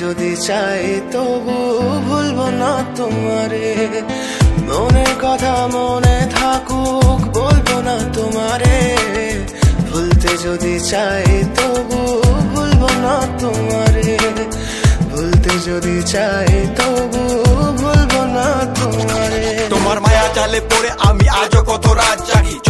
যদি চাই, তবু ভুলবো না তোমারে। মনের কথা মনে থাকুক, বলব না তোমারে। ভুলতে যদি চাই, তবু ভুলবো না তোমারে। ভুলতে যদি চাই, তবু ভুলবো না তোমারে। তোমার মায়া জালে পড়ে আমি আজও কত রাত জাগি।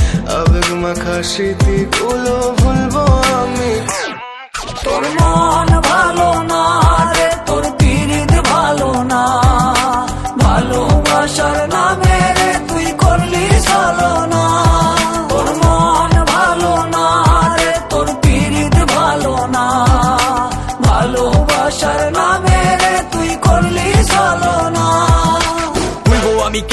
আবেগ মাখা স্মৃতিগুলো ভুলবো আমি। তোর মন ভালো না।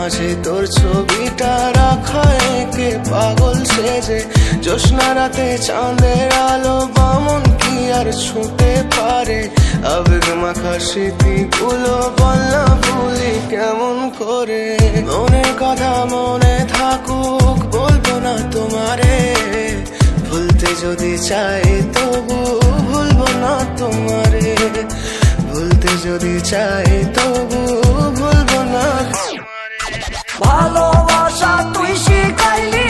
মাঝে তোর ছবিটা রাখা একে পাগল সেজে। জ্যোৎস্না রাতে চাঁদের আলো বামন কি আর ছুটে পারে? আবেগ মাখা স্মৃতিগুলো বলনা ভুলি কেমন করে? মনের কথা মনে থাকুক, বলব না তোমারে। ভুলতে যদি চাই তবু ভুলবো না তোমারে। ভুলতে যদি চাই তবু ভুলবো না ভালোবাসা তুই শিখাইলি।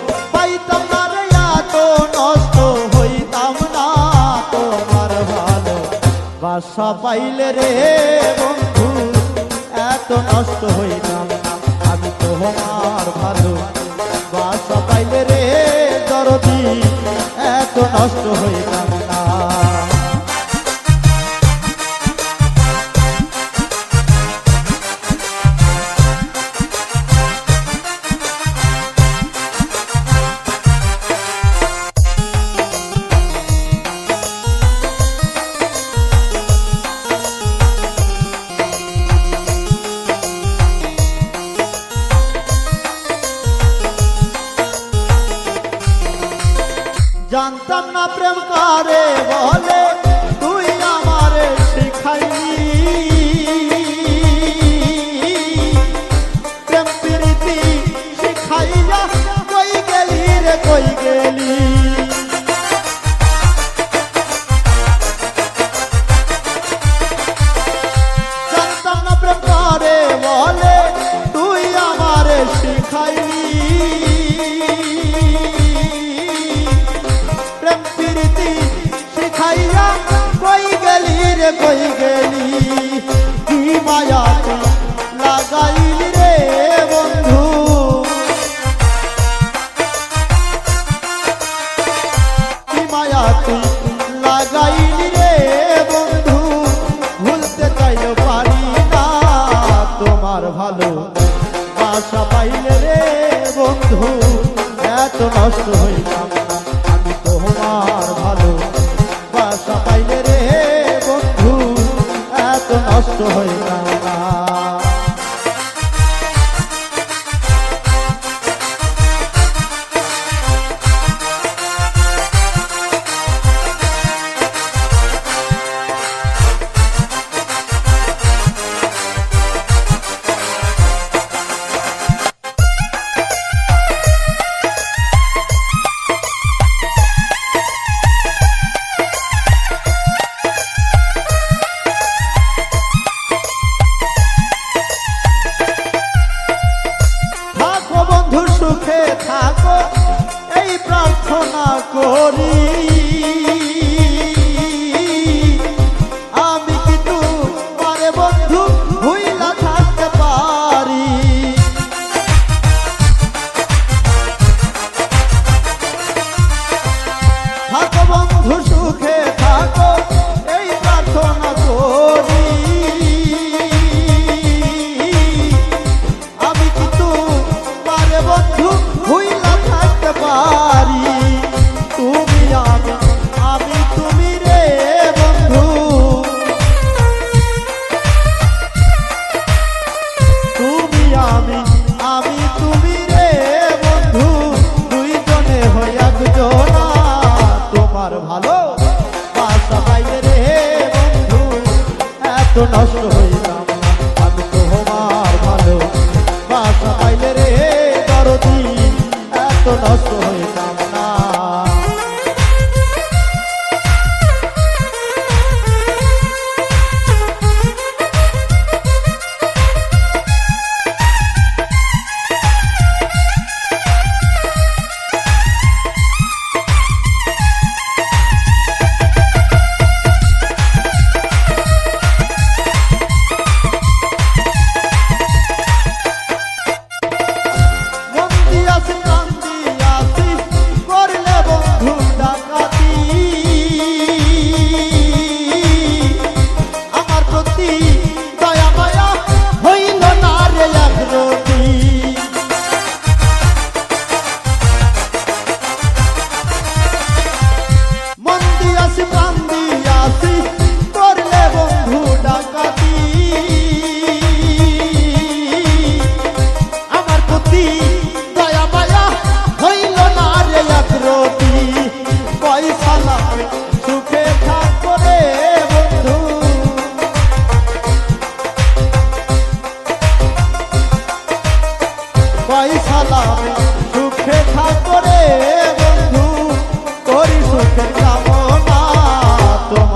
নষ্ট হইতাম না তোমার ভালো বাসা পাইলে রে বন্ধু, এত নষ্ট হইতাম না। আমি তোমার ভালো বাসা পাইলে রে দরদি, এত নষ্ট হইতাম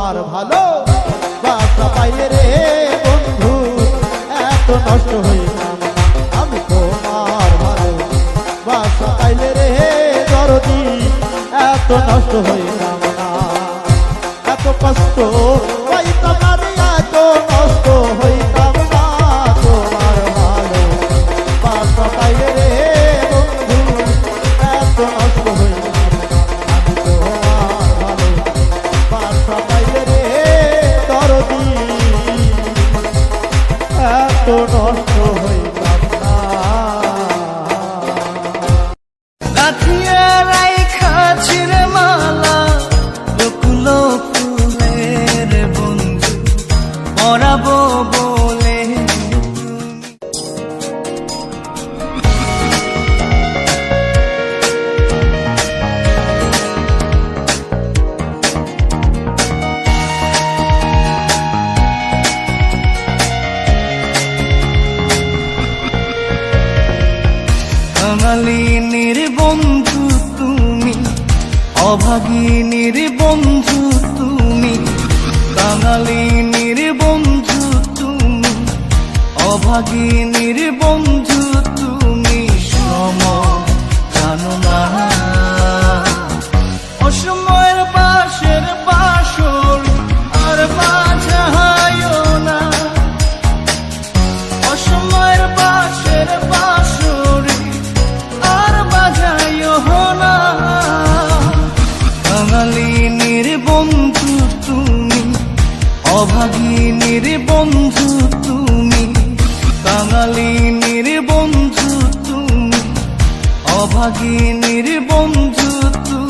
তোমার ভালো বাসা পাইয়ে রে বন্ধু, এত নষ্ট হইলাম আমি তোমার ভালো বাসা পাইলে রে দরদি, এত নষ্ট হয়ে অভাগিনীর বন্ধু তুমি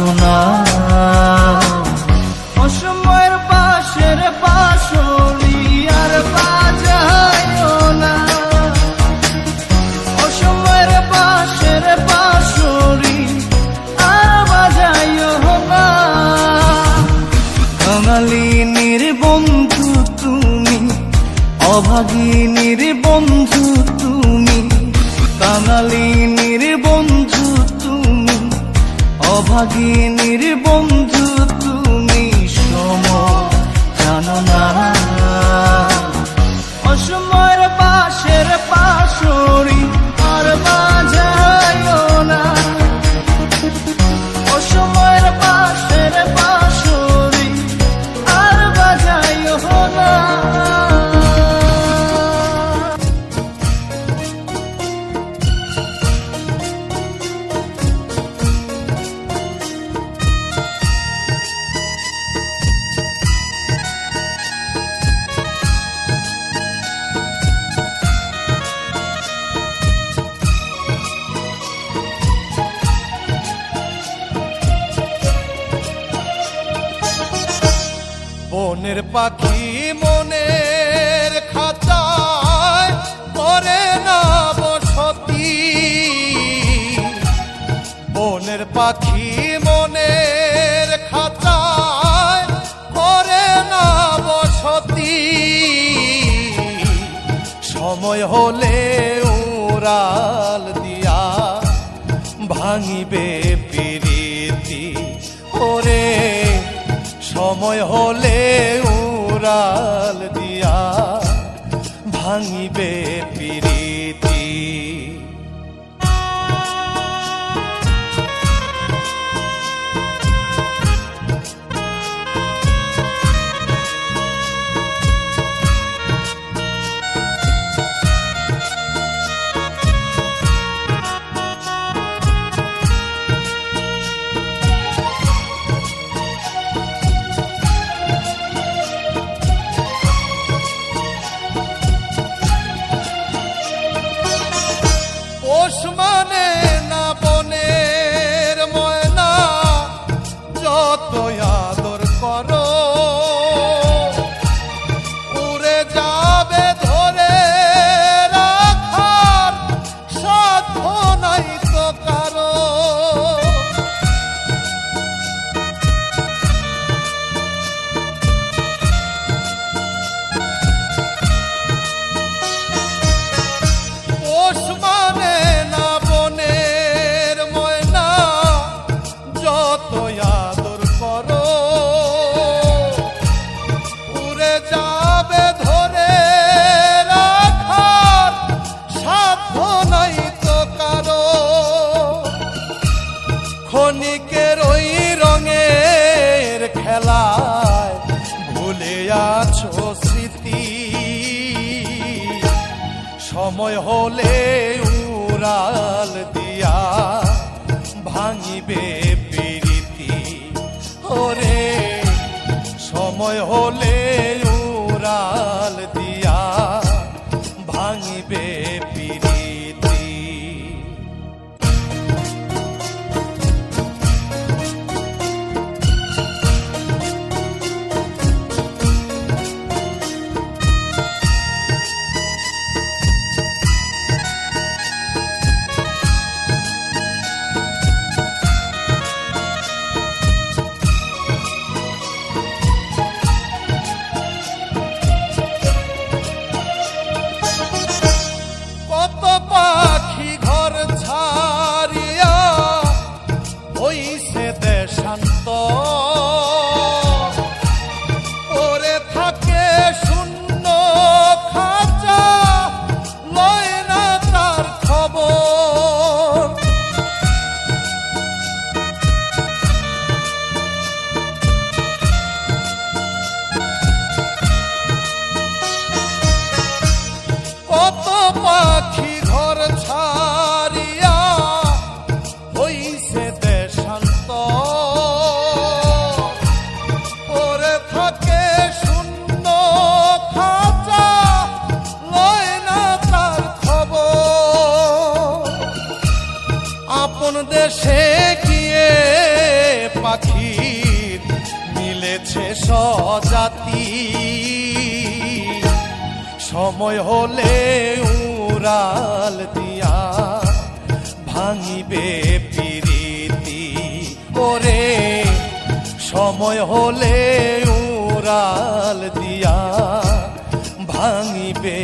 আসো সময় হলে উড়াল দিয়া ভাঙিবে পিড়ি। ভাঙিবে পিড়ি হলে উড়াল দিয়া ভাঙিবে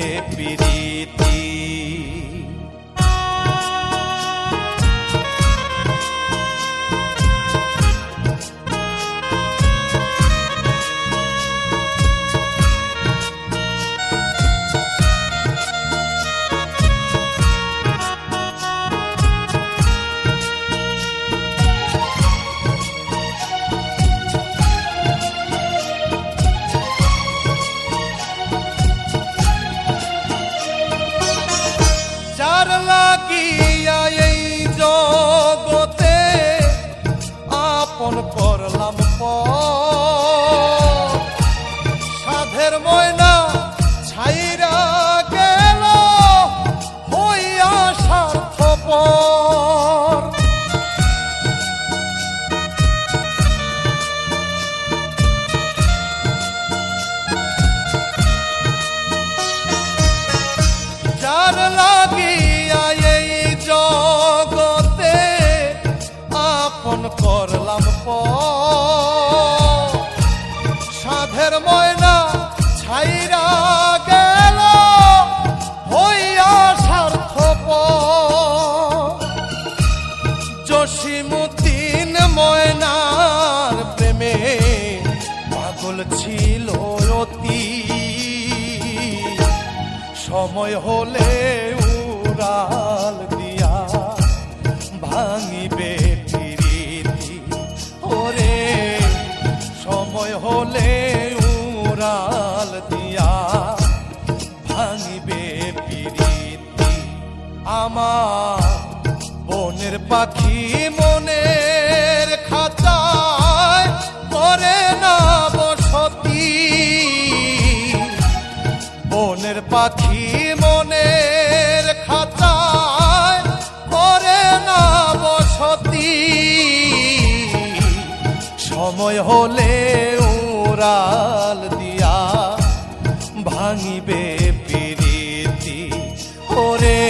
হলে উড়াল দিয়া ভাঙিবে প্রীতি। ওরে, সময় হলে উড়াল দিয়া ভাঙিবে প্রীতি। আমার বনের পাখি মনের সময় হলে উড়াল দিয়া ভাঙিবে প্রীতি। ওরে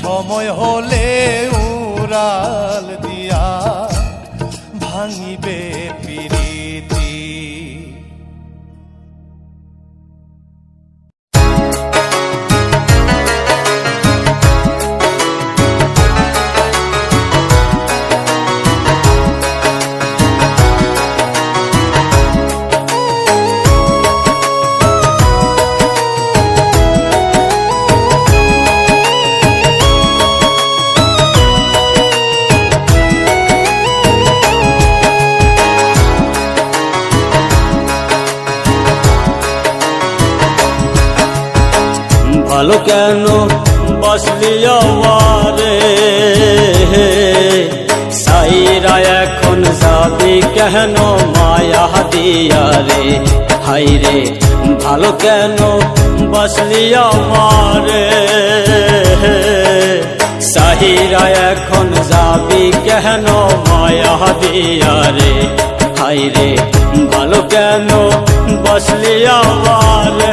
সময় হলে উড়াল ভালো কেন? বসলি আমারে সাইরা এখন যাবি কেন? মায়া দিয়া রে। হাই রে ভালো কেন? বসলি আমারে সাহিরা এখন যাবি কেন? মায়া দিয়া রে। হাই রে ভালো কেন? বসলি আমারে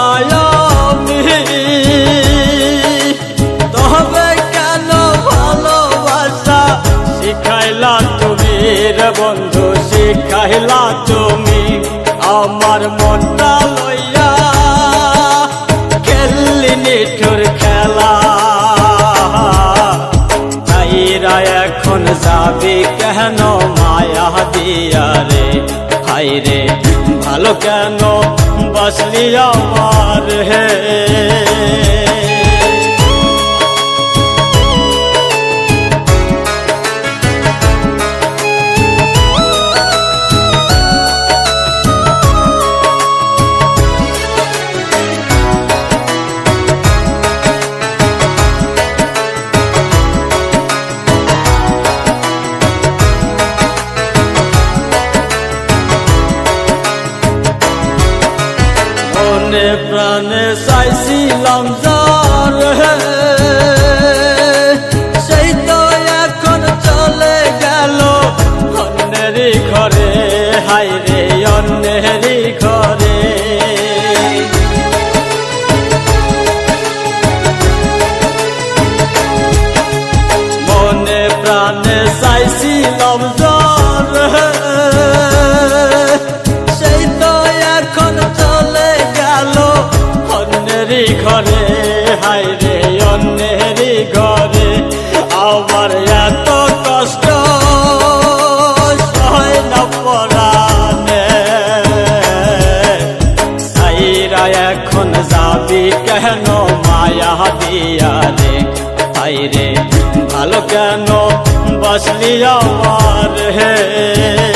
শিখাইলা তুমি আমার মনটা লইয়া খেললি নিঠুর খেলা। তাইরা এখন যাবি কেন মায়া দিয়া রে? হাই রে ভালো কেন বসলি আমার হে? দিয়া রে হাই রে ভালো কেন বসলি হে?